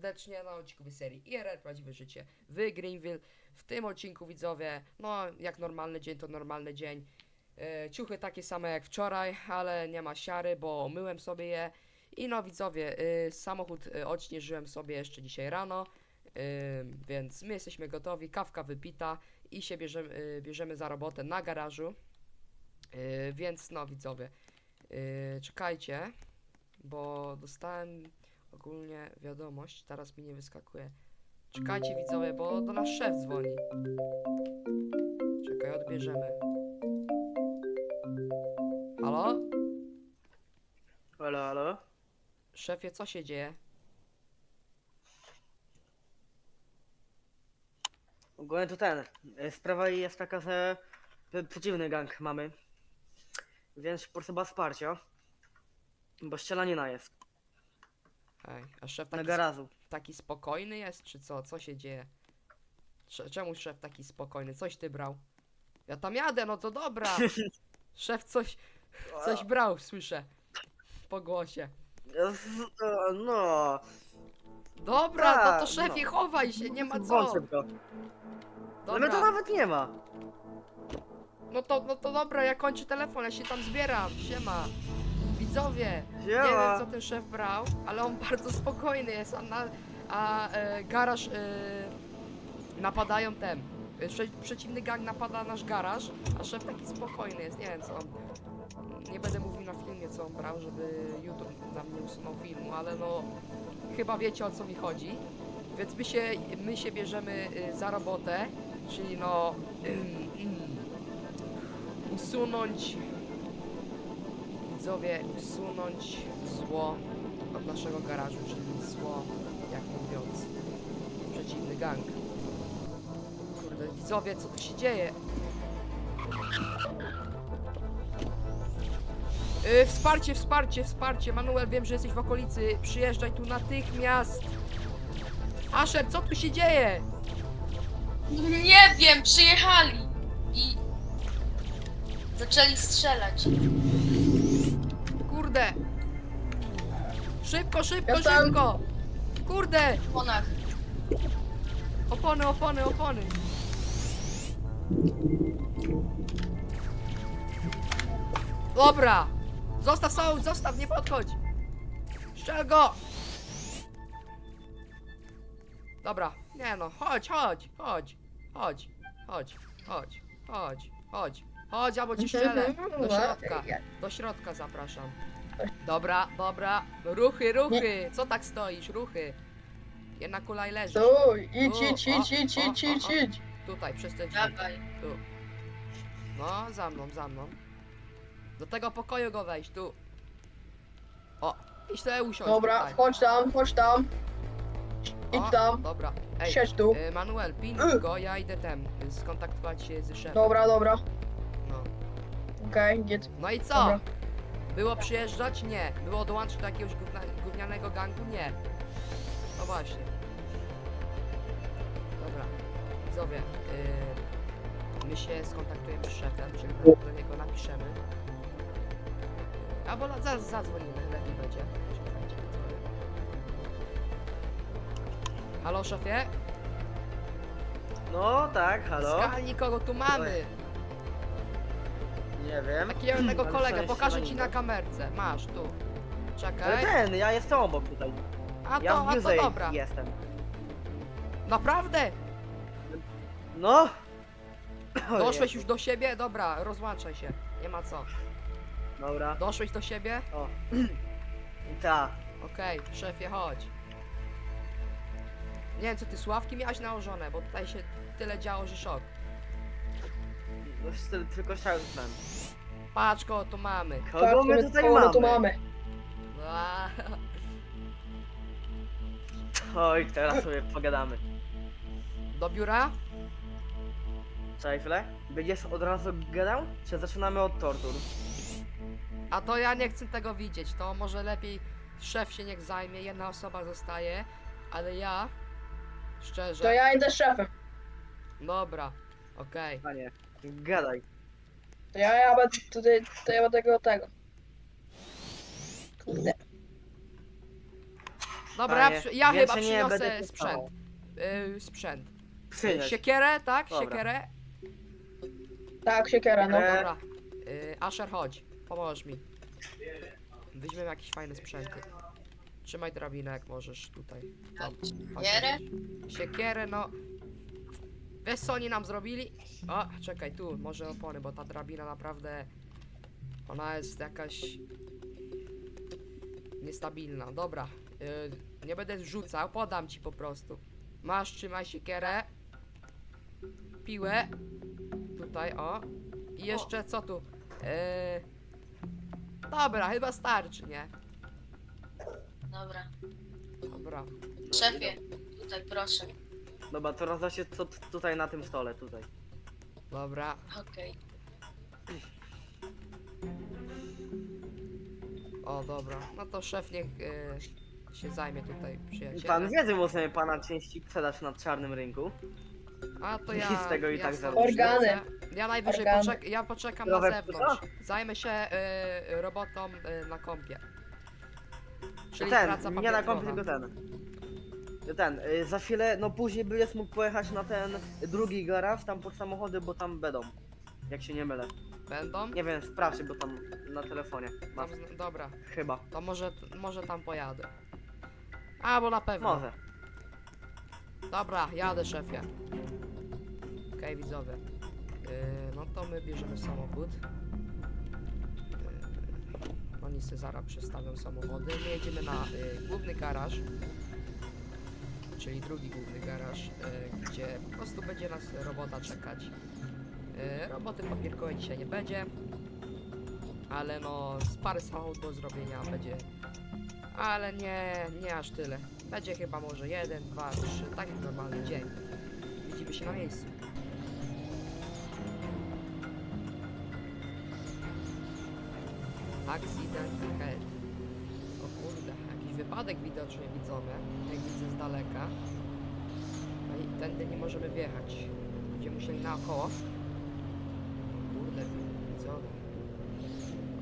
Serdecznie na odcinku serii IRL Prawdziwe Życie w Greenville. W tym odcinku widzowie, no jak normalny dzień to normalny dzień. E, ciuchy takie same jak wczoraj, ale nie ma siary, bo myłem sobie je. I no widzowie, e, samochód e, odśnieżyłem sobie jeszcze dzisiaj rano, więc my jesteśmy gotowi, kawka wypita i się bierzemy, bierzemy za robotę na garażu. Więc no widzowie, czekajcie, bo dostałem ogólnie wiadomość, teraz mi nie wyskakuje. Czekajcie widzowie, bo do nas szef dzwoni. Czekaj, odbierzemy. Halo? Halo, halo? Szefie, co się dzieje? Ogólnie to ten. e, Sprawa jest taka, że p- przeciwny gang mamy. Więc potrzeba wsparcia. Bo ścielanina jest. Ej, a szef Na taki, garażu. taki spokojny jest, czy co? Co się dzieje? Cze- Czemu szef taki spokojny? Coś ty brał? Ja tam jadę, no to dobra. Szef coś, coś brał, słyszę. Po głosie. Z- e, No. Dobra, no Tak, to szefie, no. chowaj się, nie ma co. Włączę go. Ale to Dobra, nawet nie ma. no to, no to dobra, ja kończę telefon, ja się tam zbieram, siema. Widzowie, nie wiem co ten szef brał, ale on bardzo spokojny jest, a, na, a e, garaż e, napadają ten. e, Prze, przeciwny gang napada nasz garaż, a szef taki spokojny jest, nie wiem co on. Nie będę mówił na filmie co on brał, żeby YouTube nam nie usunął filmu, ale no chyba wiecie o co mi chodzi. Więc my się, my się bierzemy y, za robotę, czyli no usunąć widzowie, usunąć zło od naszego garażu, czyli zło, jak mówiąc, przeciwny gang. Kurde, widzowie, co tu się dzieje? Yy, wsparcie, wsparcie, wsparcie. Manuel, wiem, że jesteś w okolicy. Przyjeżdżaj tu natychmiast. Asher, co tu się dzieje? Nie wiem, przyjechali i zaczęli strzelać. Kurde. Szybko, szybko, szybko. Kurde. Opony, opony, opony. Dobra. Zostaw zostaw, nie podchodź. Strzel go. Dobra, nie no, chodź, chodź, chodź, chodź, chodź, chodź, chodź, chodź, chodź, albo ci strzelę. Do środka, do środka zapraszam. Dobra, dobra, ruchy, ruchy, co tak stoisz, ruchy. Jedna kula i leżysz. Stój, idź, O, idź, o, idź, idź, o, idź, o, idź, o. idź. Tutaj, przez te drzwi. Dawaj. Tu. No, za mną, za mną. Do tego pokoju go wejść, tu. O, idź tutaj usiądź Dobra, tutaj. chodź tam, chodź tam. O, Idź tam, Dobra. Ej, siedź tu. y, Manuel, pilnuj Y. go, ja idę tem, y, skontaktować się z szefem. Dobra, dobra, No. okej, git. no i co? Dobra. Było przyjeżdżać? Nie. Było dołączyć do jakiegoś gówna, gównianego gangu? Nie. No właśnie. Dobra. Widzowie, yy, my się skontaktujemy z szefem, czyli do niego napiszemy. Albo na- zaraz zadzwonimy, lepiej będzie. Halo szefie? No tak, halo? Skalni kogo tu mamy? Nie wiem. Takiego jednego Ale kolegę, pokażę ci na kamerce. Masz, tu. Ale Czekaj. ten, ja jestem obok tutaj. A Ja to, w a to dobra. jestem. Naprawdę? No! Doszłeś już do siebie? Dobra, rozłączaj się. Nie ma co. Dobra. Doszłeś do siebie? O. Ta. Okej, szefie, chodź. Nie wiem, co ty sławki miałeś nałożone, bo tutaj się tyle działo, że szok. No, ty- Tylko szalcem. Patrz, kogo tu mamy. Kogo my Patrzmy, tutaj my mamy? tu mamy. Oj, teraz sobie pogadamy. Do biura? Czekaj chwilę. Będziesz od razu gadał? Czy zaczynamy od tortur? A to ja nie chcę tego widzieć. To może lepiej szef się niech zajmie, jedna osoba zostaje, ale ja... Szczerze... To ja idę z szefem. Dobra, okej. Panie, gadaj. To ja, ja będę tutaj, to ja będę tego, tego. Kurde. Dobra, ja, przy- ja chyba nie będę przyniosę sprzęt. Yy, sprzęt. Przynieś. Siekierę, tak? Dobra. Siekierę? Tak, siekiera, no. E, Dobra. Yy, Asher, chodź. Pomoż mi. Weźmiemy jakieś fajne sprzęty. Trzymaj drabinę jak możesz tutaj. Tam. Chodź. Siekierę? Siekierę, no. Wiesz co oni nam zrobili? O, czekaj, tu, może opony, bo ta drabina naprawdę... Ona jest jakaś... Niestabilna. Dobra. Yy, nie będę zrzucał, podam ci po prostu. Masz, trzymaj siekierę. Piłę. Tutaj, o. I jeszcze co tu? Yy... Dobra, chyba starczy, nie? Dobra. Dobra. Szefie, tutaj proszę. Dobra, to rozda się co t- tutaj na tym stole, tutaj. Dobra. Okej. O, dobra. No to szef niech y, się zajmie tutaj Pan przyjacielem. wie, że możemy pana części sprzedać na czarnym rynku. A to ja. z tego i ja tak stąd zarobisz. Organy. Ja najwyżej Organy. poczek ja poczekam na Nowe zewnątrz. Zajmę się y, robotą y, na kompie. Czyli ten, praca nie na kompie, papierkowa. tylko ten. Ten, y, za chwilę, no później będziesz mógł pojechać na ten drugi garaż, tam pod samochody, bo tam będą. Jak się nie mylę. Będą? Nie wiem, sprawdź, bo tam na telefonie. Tam, Masz, zn- dobra, chyba. to może, może tam pojadę. A, bo na pewno. Może. Dobra, jadę szefie. Okej, widzowie. Yy, no to my bierzemy samochód. Yy, oni sobie zaraz przestawią samochody. My jedziemy na yy, główny garaż. Czyli drugi główny garaż, yy, gdzie po prostu będzie nas robota czekać. Yy, roboty papierkowej dzisiaj nie będzie. Ale no, z parę samochodów do zrobienia będzie. Ale nie, nie aż tyle. Będzie chyba może jeden, dwa, trzy, tak jak normalny dzień. Widzimy się na miejscu. Accident ahead. Wypadek widocznie widzowie, jak widzę z daleka. No i tędy nie możemy wjechać. Będziemy musieli naokoło. Kurde, widzowie.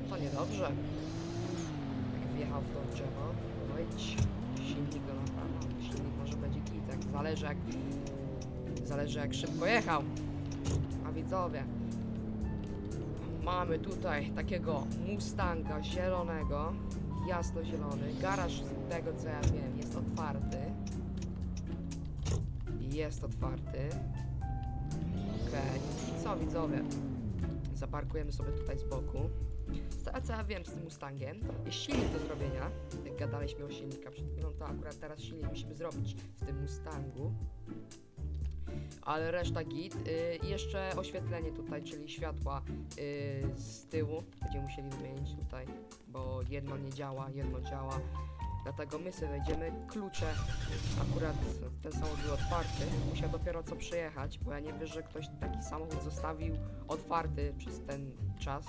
No to niedobrze. Jak wjechał w to drzewo, no i silnik go naprawa. Silnik może będzie git, jak zależy jak zależy jak szybko jechał. A widzowie, mamy tutaj takiego Mustanga zielonego, jasno-zielony. Garaż z tego co ja wiem jest otwarty. Jest otwarty. Okej, i co widzowie? Zaparkujemy sobie tutaj z boku. Tego co ja wiem z tym Mustangiem, jest silnik do zrobienia. Jak gadaliśmy o silnika przed chwilą, to akurat teraz silnik musimy zrobić w tym Mustangu. Ale reszta git. Y, I jeszcze oświetlenie tutaj, czyli światła y, z tyłu. Będziemy musieli wymienić tutaj, bo jedno nie działa, jedno działa. Dlatego my sobie wejdziemy. Klucze, akurat ten samochód był otwarty, musiał dopiero co przyjechać, bo ja nie wiem, że ktoś taki samochód zostawił otwarty przez ten czas.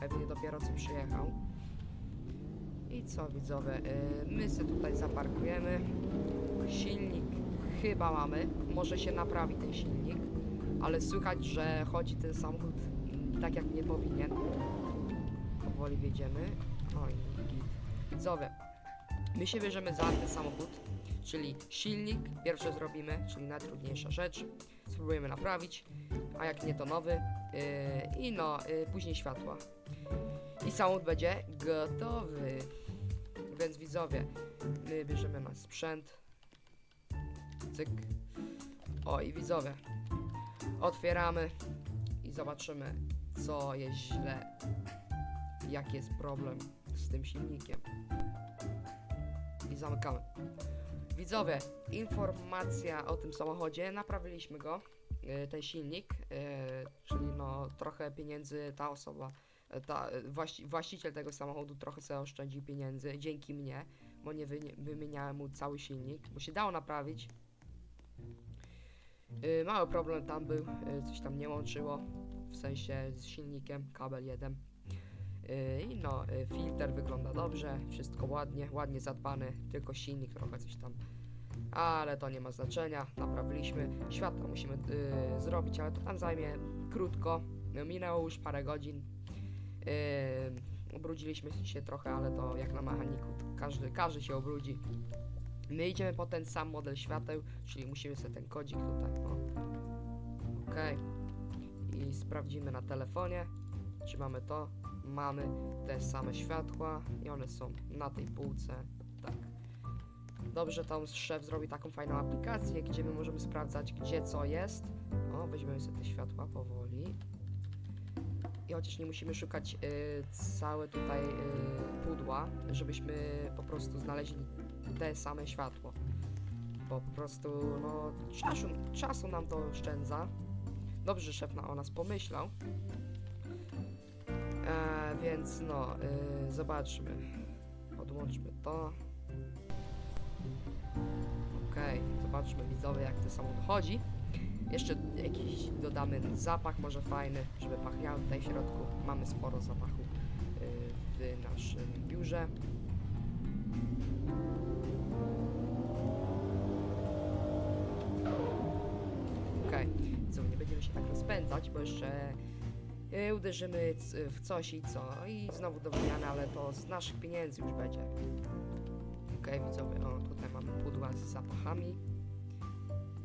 Pewnie dopiero co przyjechał. I co widzowie, y, my sobie tutaj zaparkujemy. Silnik chyba mamy, może się naprawi ten silnik, ale słychać, że chodzi ten samochód tak jak nie powinien. Powoli wjedziemy. Oj, git. Widzowie, my się bierzemy za ten samochód, czyli silnik, pierwsze zrobimy, czyli najtrudniejsza rzecz. Spróbujemy naprawić, a jak nie to nowy. Yy, I no, yy, później światła. I samochód będzie gotowy. Więc widzowie, my bierzemy nasz sprzęt. Cyk. O i widzowie. Otwieramy i zobaczymy, co jest źle. Jaki jest problem z tym silnikiem. I zamykamy. Widzowie, informacja o tym samochodzie. Naprawiliśmy go, y, ten silnik, y, czyli no trochę pieniędzy ta osoba, y, ta, właści, właściciel tego samochodu trochę sobie oszczędził pieniędzy dzięki mnie, bo nie wy, wymieniałem mu cały silnik, bo się dało naprawić. Y, mały problem tam był, y, coś tam nie łączyło, w sensie z silnikiem, kabel jeden. Y, I no, y, filtr wygląda dobrze, wszystko ładnie, ładnie zadbany, tylko silnik trochę coś tam. Ale to nie ma znaczenia, naprawiliśmy. Światło musimy y, zrobić, ale to tam zajmie krótko. No, minęło już parę godzin. Yy, ubrudziliśmy się trochę, ale to jak na mechaniku, każdy, każdy się obrudzi. My idziemy po ten sam model świateł, czyli musimy sobie ten kodzik tutaj, o. Okej. I sprawdzimy na telefonie, czy mamy to. Mamy te same światła i one są na tej półce, tak. Dobrze, tam szef zrobi taką fajną aplikację, gdzie my możemy sprawdzać, gdzie co jest. O, weźmiemy sobie te światła powoli. I chociaż nie musimy szukać y, całe tutaj y, pudła, żebyśmy po prostu znaleźli te same światło. Po prostu, no, czasu, czasu nam to oszczędza. Dobrze, szef na, o nas pomyślał. E, więc no, y, zobaczmy. Podłączmy to. Okej, zobaczmy widzowie jak to samo dochodzi. Jeszcze jakiś dodamy zapach może fajny, żeby pachniało tutaj w środku. Mamy sporo zapachu y, w naszym biurze. Okej, co nie będziemy się tak rozpędzać, bo jeszcze y, uderzymy w coś i co i znowu do wymiany, ale to z naszych pieniędzy już będzie. Okej, widzowie, o tutaj mamy pudła z zapachami.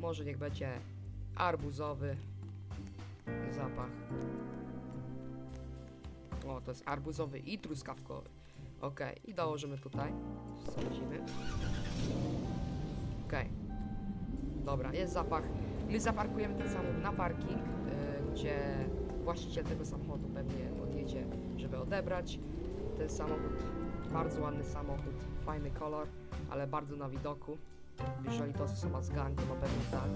Może niech będzie arbuzowy zapach. O, to jest arbuzowy i truskawkowy. Okej, i dołożymy tutaj. Wsadzimy. Okej. Dobra, jest zapach. My zaparkujemy ten samochód na parking, y, gdzie właściciel tego samochodu pewnie podjedzie, żeby odebrać ten samochód. Bardzo ładny samochód, fajny kolor, ale bardzo na widoku. Jeżeli to jest osoba z gangu, to pewnie tak.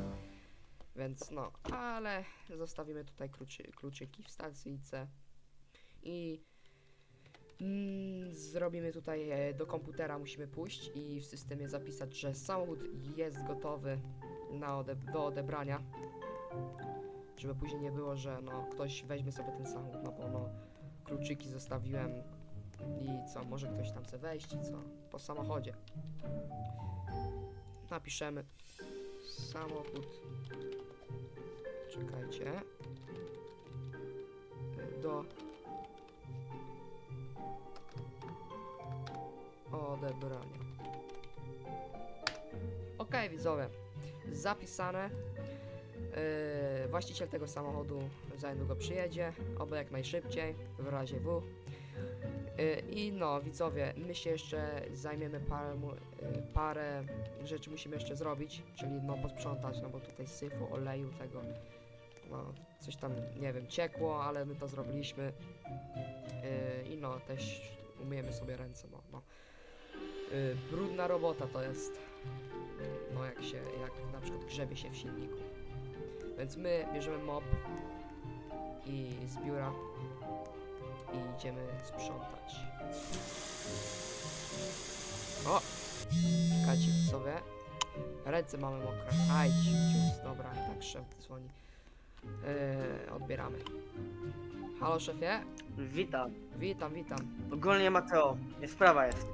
Więc no, ale zostawimy tutaj kluczy, kluczyki w stacyjce i mm, zrobimy tutaj e, do komputera musimy pójść i w systemie zapisać, że samochód jest gotowy na ode do odebrania. Żeby później nie było, że no ktoś weźmie sobie ten samochód, no bo no kluczyki zostawiłem i co, może ktoś tam chce wejść i co, po samochodzie. Napiszemy samochód Czekajcie. Do odebrania. Ok, widzowie. Zapisane. Yy, właściciel tego samochodu za niedługo przyjedzie, oby jak najszybciej, w razie W. Yy, I no, widzowie, my się jeszcze zajmiemy parę, yy, parę rzeczy musimy jeszcze zrobić, czyli no posprzątać, no bo tutaj syfu, oleju, tego, no coś tam, nie wiem, ciekło, ale my to zrobiliśmy. Yy, I no, też umyjemy sobie ręce, no. no. Yy, brudna robota to jest, no jak się, jak na przykład grzebie się w silniku. Więc my bierzemy mop i z biura i idziemy sprzątać. O! Czekajcie sobie. Ręce mamy mokre. Aj, cius, dobra, tak szef dzwoni. Yy, odbieramy. Halo szefie? Witam. Witam, witam. Ogólnie Mateo, sprawa jest.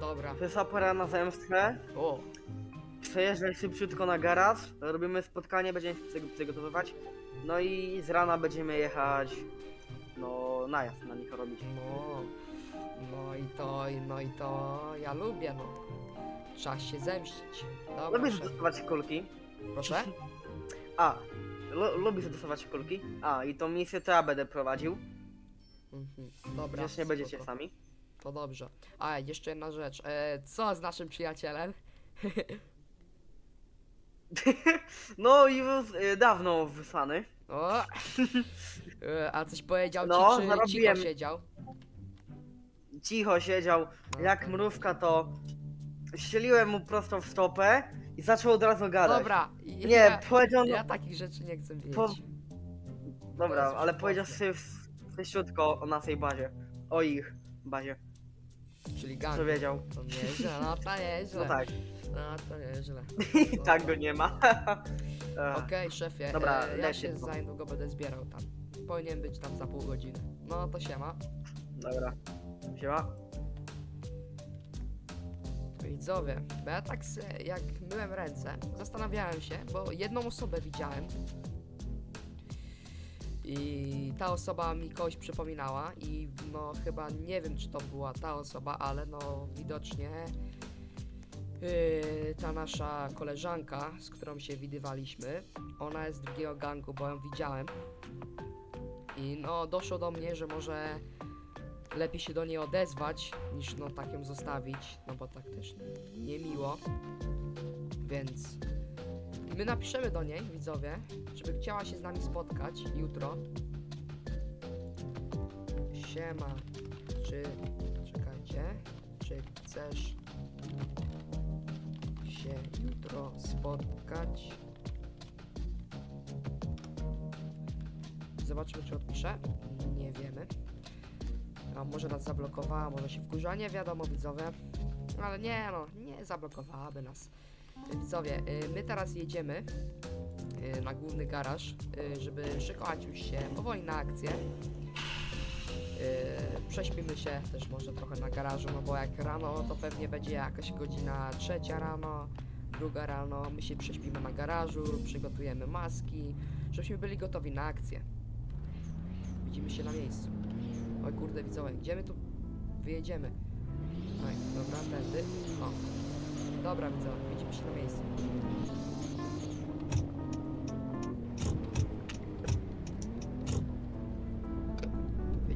Dobra. Przyszła pora na zemstę. O, Przejeżdżaj szybciutko na garaż. Robimy spotkanie, będziemy się przygo- przygotowywać. No i z rana będziemy jechać. No, najazd na nich robić. no. No i to, no i to ja lubię, no. Czas się zemścić. Dobra, Lubisz szef. dostawać kulki? Proszę? A, lu- lubisz dostawać kulki? A, i tą misję to ja będę prowadził. Mhm. Dobra. Więc nie będziecie spoko. sami. To dobrze. A, jeszcze jedna rzecz. E, co z naszym przyjacielem? No i już y, dawno wysłany. O! E, A coś powiedział No, ci, czy cicho zarobiłem. siedział? Cicho siedział, No, jak mrówka to strzeliłem mu prosto w stopę i zaczął od razu gadać. Dobra. Nie, ja, powiedział, ja takich rzeczy nie chcę wiedzieć. Po- dobra, ale powiedział sobie szybciutko o naszej bazie. O ich bazie. Czyli gang. Co wiedział? To nieźle, no to nieźle. No tak, No to nieźle. i tak go nie ma. Ech, Okej, szefie. Dobra, e, ja lecie się za niedługo będę zbierał tam. Powinien być tam za pół godziny. No to siema. Dobra. Siema. Widzowie, bo ja tak se, jak myłem ręce, zastanawiałem się, bo jedną osobę widziałem i ta osoba mi kogoś przypominała i no chyba nie wiem czy to była ta osoba, ale no widocznie Yy, ta nasza koleżanka, z którą się widywaliśmy, ona jest z drugiego gangu, bo ją widziałem. I no, doszło do mnie, że może lepiej się do niej odezwać, niż no tak ją zostawić, no bo tak też niemiło. Więc my napiszemy do niej, widzowie, żeby chciała się z nami spotkać jutro. Siema, czy... czekajcie, czy chcesz się jutro spotkać? Zobaczmy, czy odpisze. Nie wiemy. A może nas zablokowała, może się wkurzyła, nie wiadomo widzowie. Ale nie no, nie zablokowałaby nas. Widzowie, y, my teraz jedziemy y, na główny garaż, y, żeby szykować już się powoli na akcję. Y, Prześpimy się też może trochę na garażu, no bo jak rano to pewnie będzie jakaś godzina trzecia rano, druga rano, my się prześpimy na garażu, przygotujemy maski, żebyśmy byli gotowi na akcję. Widzimy się na miejscu. Oj kurde widzowie, gdzie my tu wyjedziemy? Oj, dobra, tędy. O. Dobra widzowie, widzimy się na miejscu.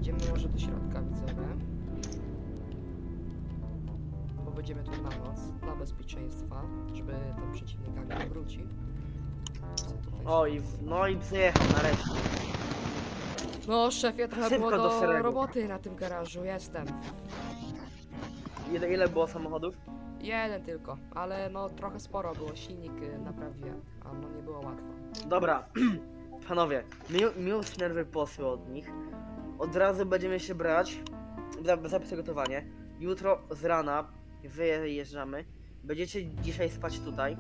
Wjedziemy może do środka widzowie. Bo będziemy tu na noc, dla bezpieczeństwa, żeby ten przeciwny gang nie wrócił. O i, w- no i przyjechał nareszcie. No, szefie, trochę Szybko było do do, szeregu. roboty na tym garażu, jestem. Ile, ile było samochodów? Jeden tylko, ale no trochę sporo było, silnik y, naprawiłem, a no nie było łatwo. Dobra, panowie, mi, mi już nerwy posły od nich. Od razu będziemy się brać za, za przygotowanie. Jutro z rana wyjeżdżamy. Będziecie dzisiaj spać tutaj.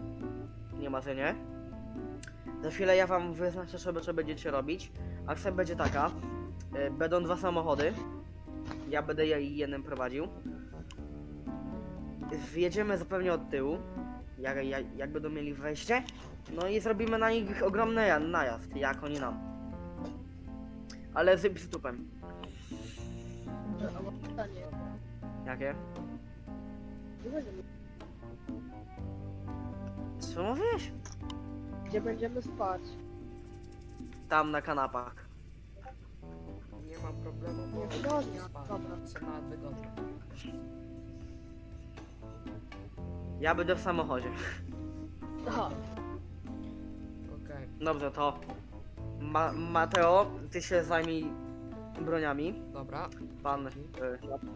Nie ma nie. Za chwilę ja wam wyznaczę, co, będziecie robić. Akcja będzie taka. y, Będą dwa samochody. Ja będę je jednym prowadził. Wjedziemy zupełnie od tyłu. Jak, jak, jak będą mieli wejście. No i zrobimy na nich ogromny ja- najazd, jak oni nam. Ale z przytupem. Dobrze, a mam pytanie. Jakie? Gdzie będziemy, Co mówisz? gdzie będziemy spać? Tam na kanapach. Nie mam problemu, bo Nie wygodnie, spałem. dobra. Wygodne. Ja będę w samochodzie. Aha, Okej, Dobrze, to Ma Mateo, ty się zajmij broniami. dobra. Pan y,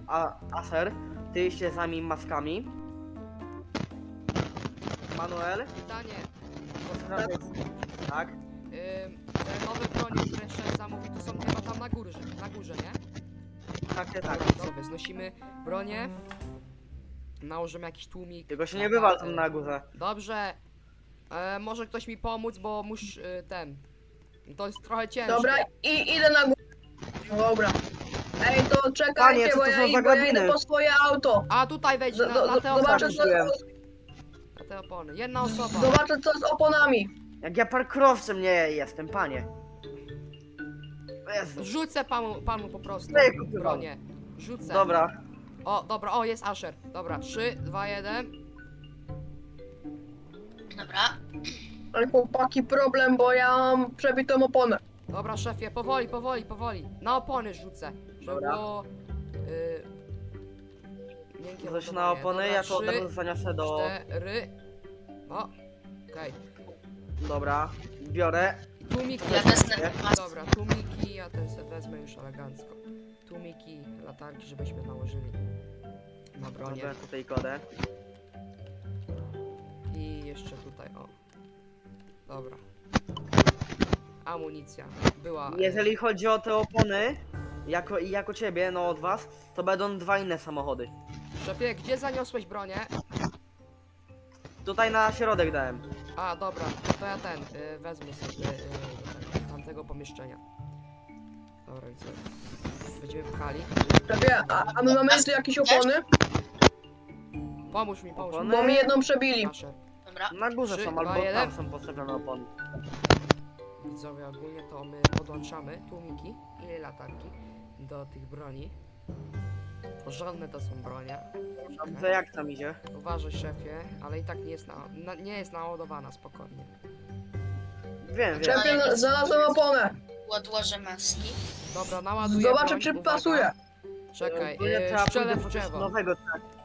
A Aser, ty się zajmij maskami. Manuel, Pytanie, postaraj Tak. ym, te nowe bronie, które szef zamówił, to są chyba tam na górze, na górze, nie? Tak, tak, tak. Dobra, znosimy bronię. Nałożymy jakiś tłumik. Tylko się nie wywal tam y, na górze. Dobrze. E, może ktoś mi pomóc, bo musz y, ten. To jest trochę ciężkie. dobra, i idę na górę. Dobra. Ej, to Panie, czekajcie, co bo to ja, są i- za bo ja idę po swoje auto. A tutaj wejdź Z- na, do- na do- te Zobaczę, opony. co, Wiem. Na te opony. Jedna osoba. zobaczę, co z oponami. Jak ja parkurowcem nie jestem, panie. Jezu. Rzucę panu, panu po prostu Ej, kurwa. bronię. Rzucę. Dobra, O, dobra, o jest Asher. Dobra, 3, 2, 1. Dobra. Ale chłopaki, problem, bo ja mam przebitą oponę. Dobra, szefie, powoli, powoli, powoli. Na opony rzucę. Żeby Dobra. było. Y, miękkie coś lądowanie. na opony, Dobra, ja to od trzy, razu zaniosę do... Cztery. O. Okej. Dobra, biorę. Tłumiki. Ja wezmę maskę. Dobra, tłumiki, ja ten se wezmę już elegancko. Tłumiki, latarki, żebyśmy nałożyli na bronię. Dobra, tutaj kodę. I jeszcze tutaj, o. Dobra. Amunicja. Była. e, Jeżeli chodzi o te opony, jako, jako ciebie, no od was, to będą dwa inne samochody. Szefie, gdzie zaniosłeś bronię? Tutaj na środek dałem. A, dobra, to ja ten, y, wezmę sobie y, do tego, tamtego pomieszczenia. Dobra, i co? Będziemy pchali. Szefie, a, a my mamy tu jakieś opony? Pomóż mi, pomóż mi. Opony? Bo mi jedną przebili. Dobra. Na górze Trzy, są, dwa, albo tam jeden. są postawione opony. Widzowie, ogólnie to my podłączamy tłumiki i latarki do tych broni. Porządne to są bronie. Dobrze, jak tam idzie? Uważaj szefie, ale i tak nie jest, na, na, nie jest naładowana spokojnie. Wiem, wiem. Szefie, znalazłem oponę. Odłożę maski. Dobra, naładuję Zobaczę, broń, czy uwaga. pasuje. Czekaj, Ogólnie yy, trzeba strzelę w coś drzewo. nowego, tak.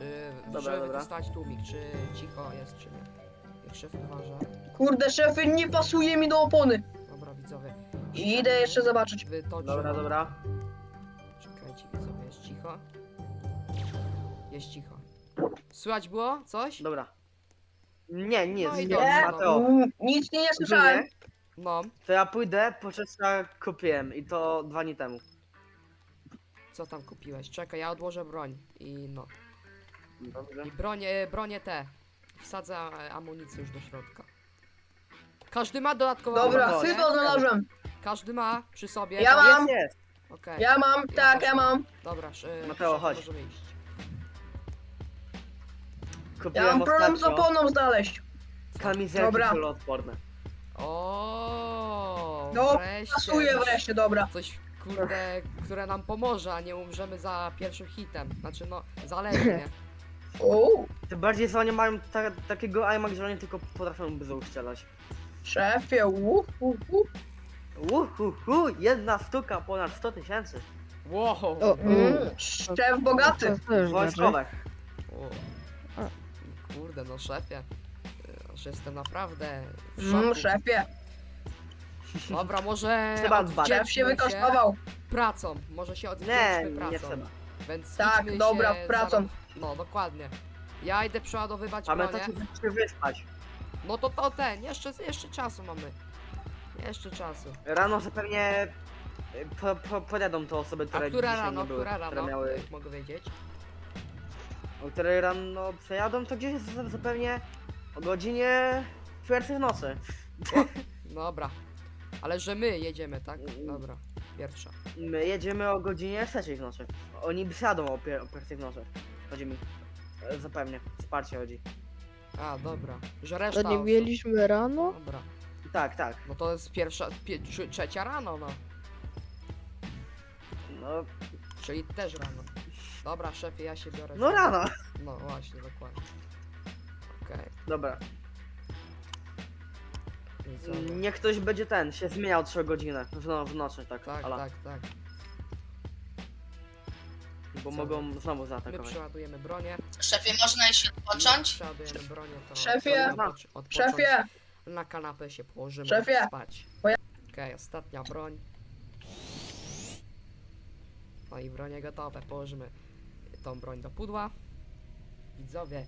Yy, Dobra, żeby dobra. dostać tłumik, czy cicho jest, czy nie. Niech szef uważa. Kurde, szefie, nie pasuje mi do opony. Dobra, widzowie. I idę jeszcze zobaczyć. Wytoczę. Dobra, dobra. Czekajcie, widzowie, jest cicho. Jest cicho. Słychać było coś? Dobra. Nie, nie, No i nie, dobrze, Mateo. Mm, Nic nie, nie słyszałem. No, To ja pójdę po czas jak kupiłem i to dwa dni temu. co tam kupiłeś? Czekaj, ja odłożę broń. I no. Dobrze. I bronie, bronie te. Wsadzę e, amunicję już do środka. Każdy ma dodatkową Dobra, chyba znalazłem. Każdy ma przy sobie. Ja tak? mam. Jest, jest. Okej, Ja mam, tak, ja mam. dobra, sz- Mateo, chodź. możemy iść. Kupiłem Ja mam problem z ostatnio oponą znaleźć. kamizelki Dobra. kuloodporne. O, No, wreszcie. Pasuje coś- wreszcie, dobra. Coś, kurde, które nam pomoże, a nie umrzemy za pierwszym hitem. Znaczy, no, zależy, nie? Uuu, Tym bardziej, że oni mają ta, takiego aimag, że oni tylko potrafią bzą strzelać. szefie, uuu, uuu. Uhuhu, jedna sztuka ponad 100 tysięcy. Wow! O, Mm, szef bogaty. Znaczy. Wojskowe. O. Kurde, no szefie. y, Aż jestem naprawdę w Mm, szoku. szefie, Dobra, może Trzeba dbać. szef się wykosztował. pracą. Może się Nie, odwdzięczmy nie pracą. trzeba. Więc Tak, idźmy dobra, się pracą. No, dokładnie. Ja idę przeładowywać bronię. Pamiętacie, żeby się wyspać. No to to ten, jeszcze, jeszcze czasu mamy. Jeszcze czasu. Rano zapewnie y, po, po, pojadą te osoby, A które która dzisiaj rano, nie były, która które rano, miały, jak mogę wiedzieć? o której rano przejadą, to gdzieś za- zapewnie o godzinie pierwszej w nocy. Dobra. Ale że my jedziemy, tak? Mm. Dobra. Pierwsza. My jedziemy o godzinie trzeciej w nocy. Oni wsiadą o, pier- o pierwszej w nocy. Chodzi mi. E, Zapewnie. Wsparcie chodzi. A, dobra. Że reszta To nie osób. mieliśmy rano? Dobra. Tak, tak. No to jest pierwsza, pie, trze- trzecia rano, no. No, Czyli też rano. Dobra, szefie, ja się biorę. no za- rano. No właśnie, dokładnie. Okej. Dobra. Niech ktoś będzie ten, się zmieniał 3 godziny w, no, w nocy, tak. Tak, ala, tak, tak. Bo Co? mogą znowu My zaatakować. przeładujemy bronię. Szefie, można jeszcze odpocząć? Przeładujemy bronię, to... Szefie! to odpocz- odpocząć. Szefie, Na kanapę się położymy Szefie! spać. Bo ja- Okej, ostatnia broń. No i bronie gotowe. Położymy tą broń do pudła. Widzowie,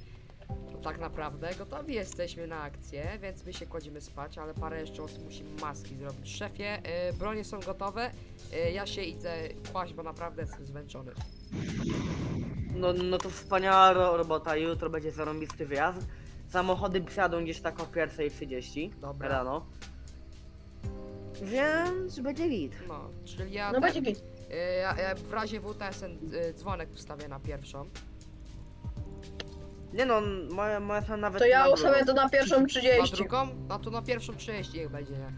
tak naprawdę gotowi jesteśmy na akcję, więc my się kładziemy spać, ale parę jeszcze osób musi maski zrobić. Szefie, y, bronie są gotowe. Y, ja się idę kłaść, bo naprawdę jestem zmęczony. No, no to wspaniała ro robota, jutro będzie zarąbisty wyjazd. Samochody wsiadą gdzieś tak o 1.30 Dobra. rano. Więc będzie git. No, czyli ja, no ten, będzie git. y, ja, ja w razie WTSN y, dzwonek ustawię na pierwszą. Nie no, moja, moja są nawet To ja drugą. ustawię to na pierwszą Na 30. drugą? No to na pierwszą 30 niech będzie, nie?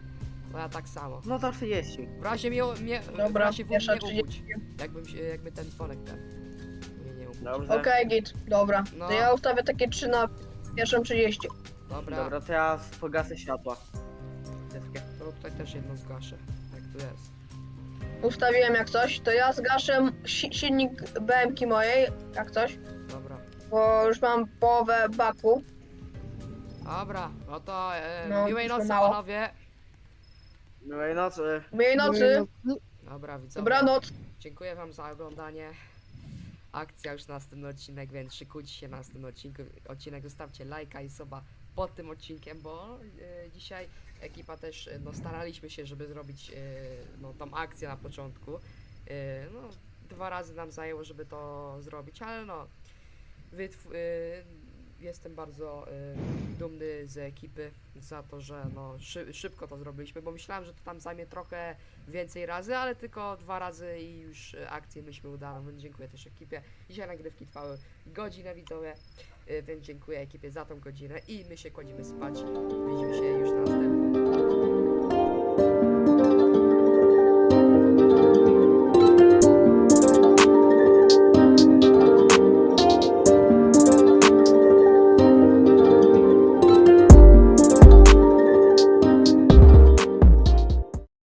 No ja tak samo. No to 30. W razie mnie, mnie w Dobra, razie w pierwsza mnie 30. ubudź. Jakbym się, jakby ten dzwonek ten. Mnie nie ubudź. Dobrze. Okej, git, dobra. No. To ja ustawię takie 3 na pierwszą 30. Dobra, Dobra, to ja pogasę światła. Wszystkie. to tutaj też jedno zgaszę. Jak tu jest. Ustawiłem jak coś, to ja zgaszę si silnik BMK mojej, jak coś, Dobra. Bo już mam połowę baku. Dobra, no to e, No, miłej nocy mało. panowie. Miłej nocy. Miłej nocy, Dobra, widzowie. dobranoc. Dziękuję wam za oglądanie. Akcja już na następny odcinek, więc szykujcie się na następny odcinku. odcinek. Zostawcie lajka i suba pod tym odcinkiem, bo e, dzisiaj ekipa też, e, no staraliśmy się, żeby zrobić e, no, tą akcję na początku. E, no, dwa razy nam zajęło, żeby to zrobić, ale no, e, jestem bardzo e, dumny z ekipy za to, że no, szy- szybko to zrobiliśmy, bo myślałem, że to tam zajmie trochę więcej razy, ale tylko dwa razy i już akcję myśmy udaną, więc dziękuję też ekipie. Dzisiaj nagrywki trwały godzinę widzowie, e, więc dziękuję ekipie za tą godzinę i my się kładziemy spać. Widzimy się już na następnym.